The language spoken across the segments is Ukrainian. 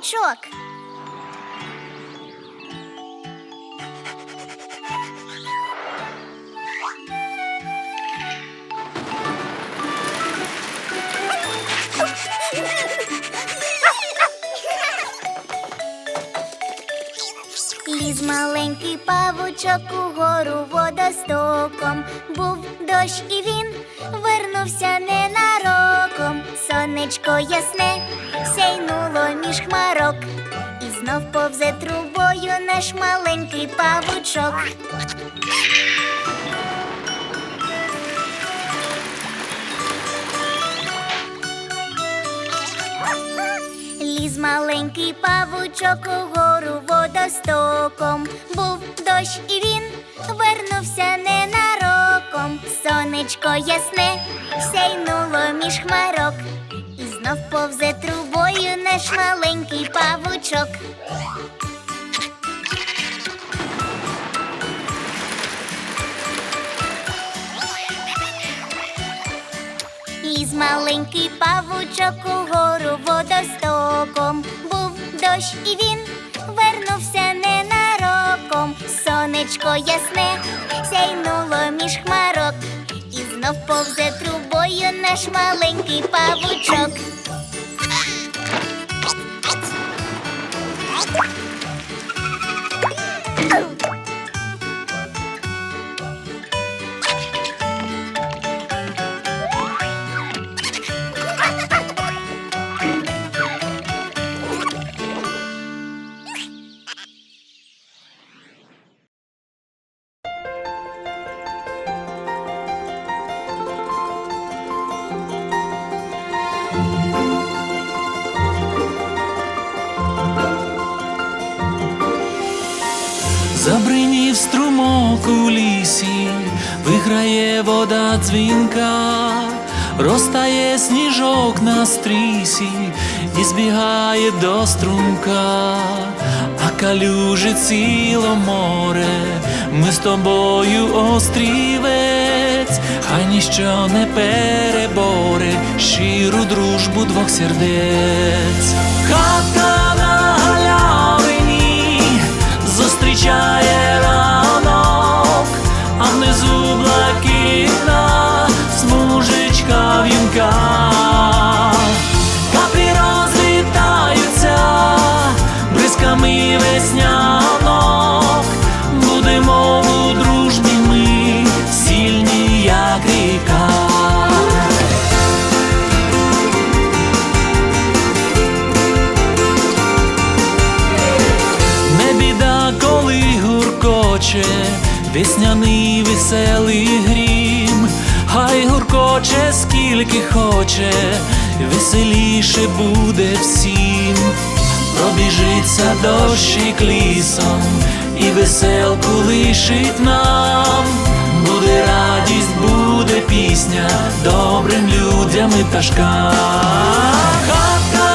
павучок. Ліз маленький павучок угору водостоком. Був дощ і він вернувся ненароком. Сонечко ясне сяйнуло між хмарок. І знов повзе трубою наш маленький павучок. Ліз маленький павучок угору водостоком. Був дощ і він вернувся ненароком. Сонечко ясне сяйнуло між хмарок. І знов повзе трубою наш маленький павучок. Ліз маленький павучок угору водостоком. Був дощ і він вернувся ненароком. Сонечко ясне сяйнуло між хмарок. Знов повзе трубою наш маленький павучок. Струмок у лісі, виграє вода дзвінка, розтає сніжок на стрісі і збігає до струмка, а калюжи ціло море, ми з тобою острівець, хай ніщо не переборе щиру дружбу двох сердець. Хатка на галявині зустрічає ранок, а внизу блакитна смужечка вінка. Каплі розлітаються бризками веснянок, будемо у дружбі ми сильні, як ріка. Не біда, коли гуркоче, весняний веселий грім, хай гуркоче, скільки хоче, веселіше буде всім, пробіжиться дощик лісом, і веселку лишить нам, буде радість, буде пісня, добрим людям і пташкам. Хатка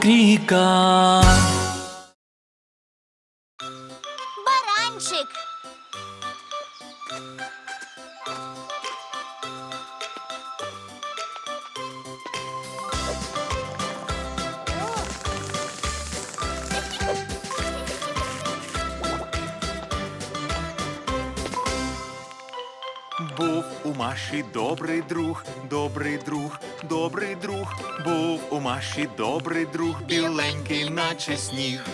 magnífica. Був у Маші добрий друг, добрий друг, добрий друг. Був у Маші добрий друг, біленький, наче сніг.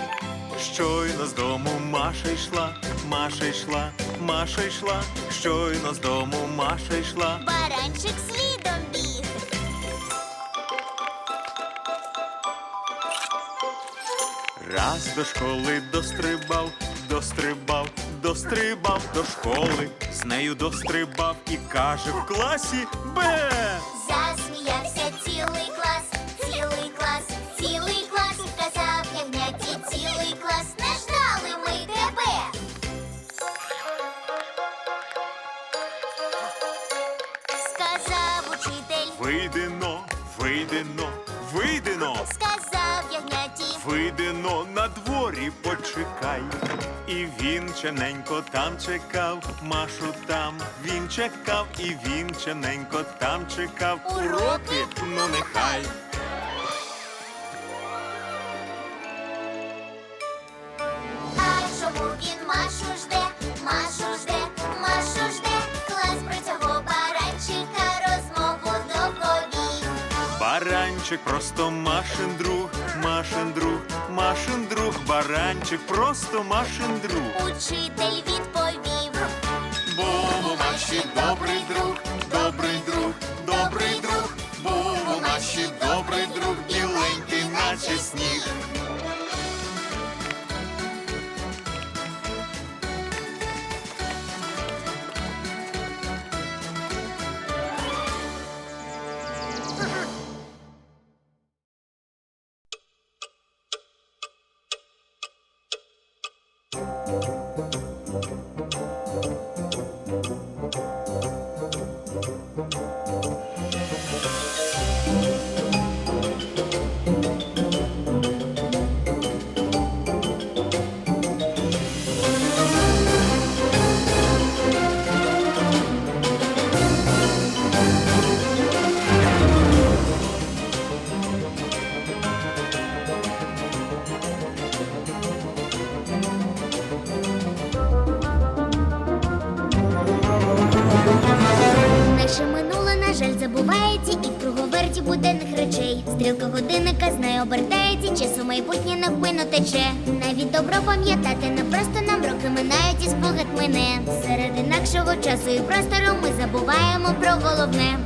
Щойно з дому Маша йшла, Маша йшла, Маша йшла. Щойно з дому Маша йшла. Баранчик слідом біг. Раз до школи дострибав, дострибав, дострибав до школи. З нею дострибав і каже в класі Б. Засміявся цілий клас, цілий клас, цілий клас. Казав ягняті цілий клас. Не ждали ми тебе. Сказав учитель, Вийдено, Вийдено на дворі, почекай. І він чененько там чекав, Машу там він чекав, і він чененько там чекав. Уроки, ну нехай. Баранчик просто Машин друг, Машин друг, Машин друг, баранчик просто Машин друг. Учитель відповів. Бо, у Маші добрий друг, тече. Навіть добро пам'ятати, не просто нам роки минають і спогад мине. Серед інакшого часу і простору ми забуваємо про головне.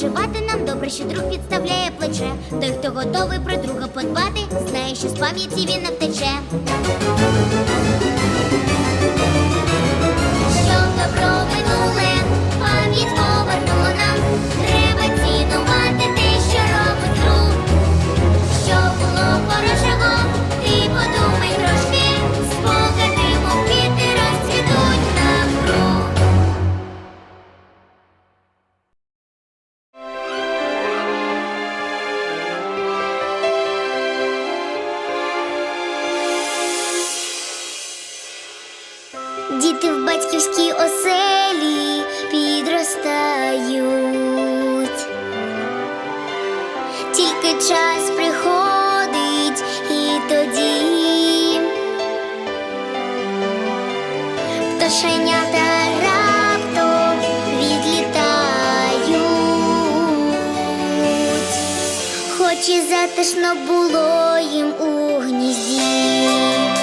Доводиться нам добре, що друг підставляє плече. Той, хто готовий про друга подбати, знає, що з пам'яті він не втече. Діти в батьківській оселі підростають, тільки час приходить і тоді пташенята раптом відлітають, хоч і затишно було їм у гнізді.